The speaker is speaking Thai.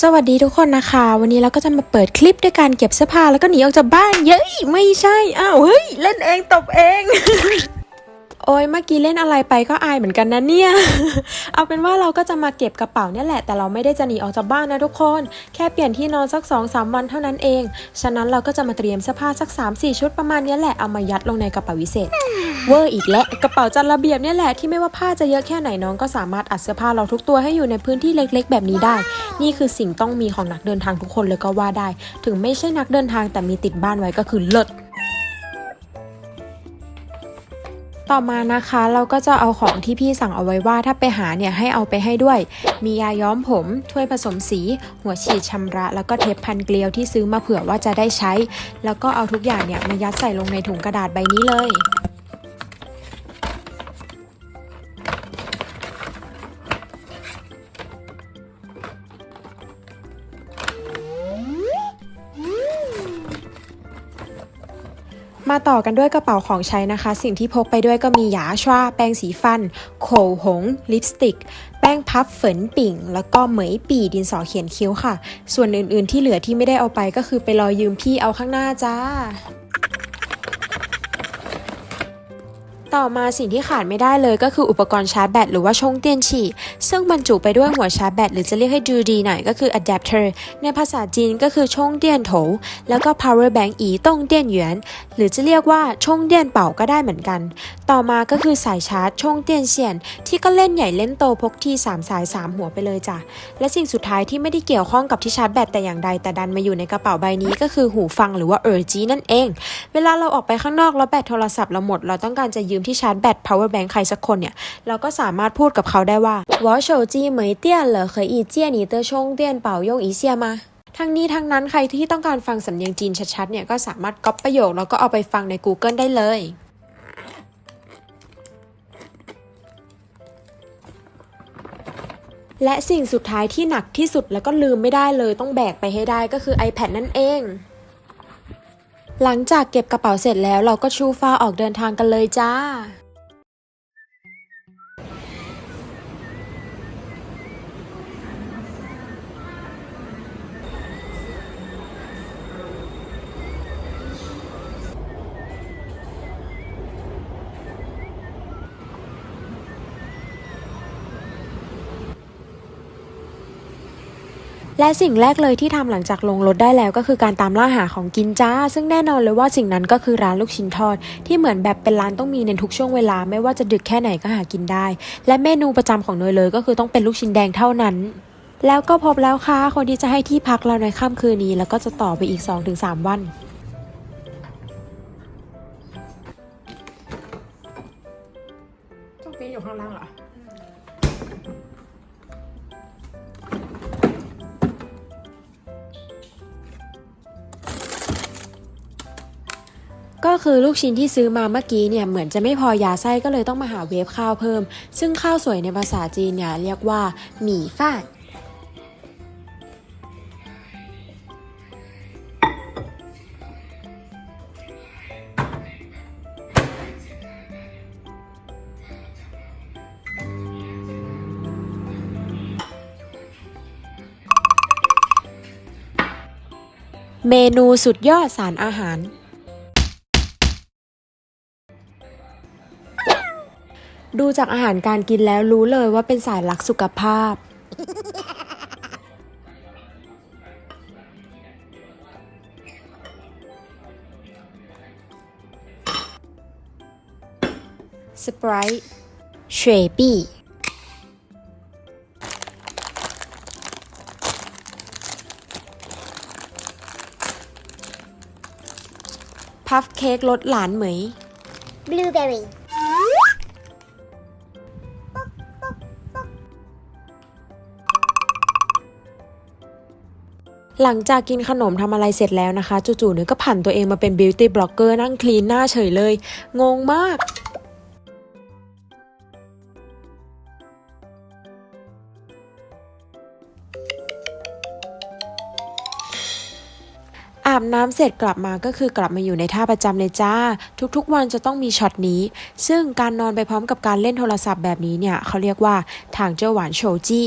สวัสดีทุกคนนะคะ วันนี้เราก็จะมาเปิดคลิปด้วยการเก็บเสื้อผ้าแล้วก็หนีออกจากบ้าน เย้ยไม่ใช่ อ้าว เฮ้ย เล่นเองตบเอง โอ้ยเมื่อกี้เล่นอะไรไปก็อายเหมือนกันนะเนี่ย เอาเป็นว่าเราก็จะมาเก็บกระเป๋าเนี่ยแหละ แต่เราไม่ได้จะหนีออกจากบ้านนะทุกคน แค่เปลี่ยนที่นอนสัก2อสวันเท่านั้นเอง ฉะนั้นเราก็จะมาเตรียมเสื้อผ้าสัก 3-4 ชุดประมาณนี้แหละ เอามายัดลงในกระเป๋าวิเศษ เวอร์อีกแล้วกระเป๋าจัดระเบียบเนี่ยแหละที่ไม่ว่าผ้าจะเยอะแค่ไหนน้องก็สามารถอัดเสื้อผ้าเราทุกตัวให้อยู่ในพื้นที่เล็ก ๆ แบบนี้ได้ นี่คือสิ่งต้องมีของนักเดินทางทุกคนเลยก็ว่าได้ ถึงไม่ใช่นักเดินทางแต่มีติดบ้านไว้ก็คือเลิศ ต่อมานะคะเราก็จะเอาของที่พี่สั่งเอาไว้ว่าถ้าไปหาเนี่ยให้เอาไปให้ด้วย มียาย้อมผมถ้วยผสมสี หัวฉีดชำระ แล้วก็เทปพันเกลียวที่ซื้อมาเผื่อว่าจะได้ใช้ แล้วก็เอาทุกอย่างเนี่ยมายัดใส่ลงในถุงกระดาษใบนี้เลย มาต่อกันด้วยกระเป๋าของใช้นะคะ สิ่งที่พกไปด้วยก็มีหยาชวาแปรงสีฟัน โขลหง ลิปสติก แป้งพับเฝินปิ่ง แล้วก็เหมยปีดินสอเขียนคิ้วค่ะ ส่วนอื่นๆที่เหลือที่ไม่ได้เอาไปก็คือไปรอยืมพี่เอาข้างหน้าจ้าต่อมาสิ่งที่ขาดไม่ได้เลยก็คืออุปกรณ์ชาร์จแบตหรือว่าชงเตียนฉี่ ซึ่งบรรจุไปด้วยหัวชาร์จแบตหรือจะเรียกให้ดูดีหน่อยก็คือ adapter ในภาษาจีนก็คือชงเตียนโถ แล้วก็ power bank อีต้องเตียนหยวน หรือจะเรียกว่าชงเตียนเป่าก็ได้เหมือนกัน ต่อมาก็คือสายชาร์จชงเตียนเฉียน ที่ก็เล่นใหญ่เล่นโตพกที่ 3 สาย 3 หัวไปเลยจ้ะ และสิ่งสุดท้ายที่ไม่ได้เกี่ยวข้องกับที่ชาร์จแบตแต่อย่างใดแต่ดันมาอยู่ในกระเป๋าใบนี้ก็คือหูฟังหรือว่าเออร์จีนั่นเอง เวลาเราออกไปข้างนอกแล้วแบตโทรศัพท์เราหมด เราต้องการจะยืมที่ชาร์จแบต power bank ใครสักคนเนี่ยเราก็สามารถพูดกับเขาได้ว่า我手机没电了可以借你的充电宝用一下吗ทั้งนี้ทั้งนั้นใครที่ต้องการฟังสำเนียงจีนชัดๆเนี่ยก็สามารถก๊อปประโยคแล้วก็เอาไปฟังใน Google ได้เลย และสิ่งสุดท้ายที่หนักที่สุดแล้วก็ลืมไม่ได้เลยต้องแบกไปให้ได้ก็คือ iPad นั่นเอง หลังจากเก็บกระเป๋าเสร็จแล้วเราก็ชูฟ้าออกเดินทางกันเลยจ้า และสิ่งแรกเลยที่ทำหลังจากลงรถได้แล้วก็คือการตามล่าหาของกินจ้า ซึ่งแน่นอนเลยว่าสิ่งนั้นก็คือร้านลูกชิ้นทอด ที่เหมือนแบบเป็นร้านต้องมีในทุกช่วงเวลาไม่ว่าจะดึกแค่ไหนก็หากินได้ และเมนูประจำของเนยเลยก็คือต้องเป็นลูกชิ้นแดงเท่านั้นแล้วก็พบแล้วค่ะ คนที่จะให้ที่พักเราในค่ำคืนนี้ แล้วก็จะต่อไปอีก 2-3 วัน ก็คือลูกชิ้นที่ซื้อมาเมื่อกี้เนี่ยเหมือนจะไม่พอยาไส้ก็เลยต้องมาหาเวฟข้าวเพิ่ม ซึ่งข้าวสวยในภาษาจีนเนี่ยเรียกว่าหมี่ฟ่านเมนูสุดยอดสารอาหาร ดูจากอาหารการกินแล้วรู้เลยว่าเป็นสายรักสุขภาพ สปรายเฉวยปี้พัฟเค้กรสหลานเหมย blueberry หลังจากกินขนมทำอะไรเสร็จแล้วนะคะ จู่ๆเนยก็ผันตัวเองมาเป็นบิวตี้บล็อกเกอร์นั่งคลีนหน้าเฉยเลย งงมากอาบน้ำเสร็จกลับมาก็คือกลับมาอยู่ในท่าประจำเลยจ้า ทุกๆวันจะต้องมีช็อตนี้ ซึ่งการนอนไปพร้อมกับการเล่นโทรศัพท์แบบนี้เนี่ยเขาเรียกว่าทางเจ้าหวานโชจี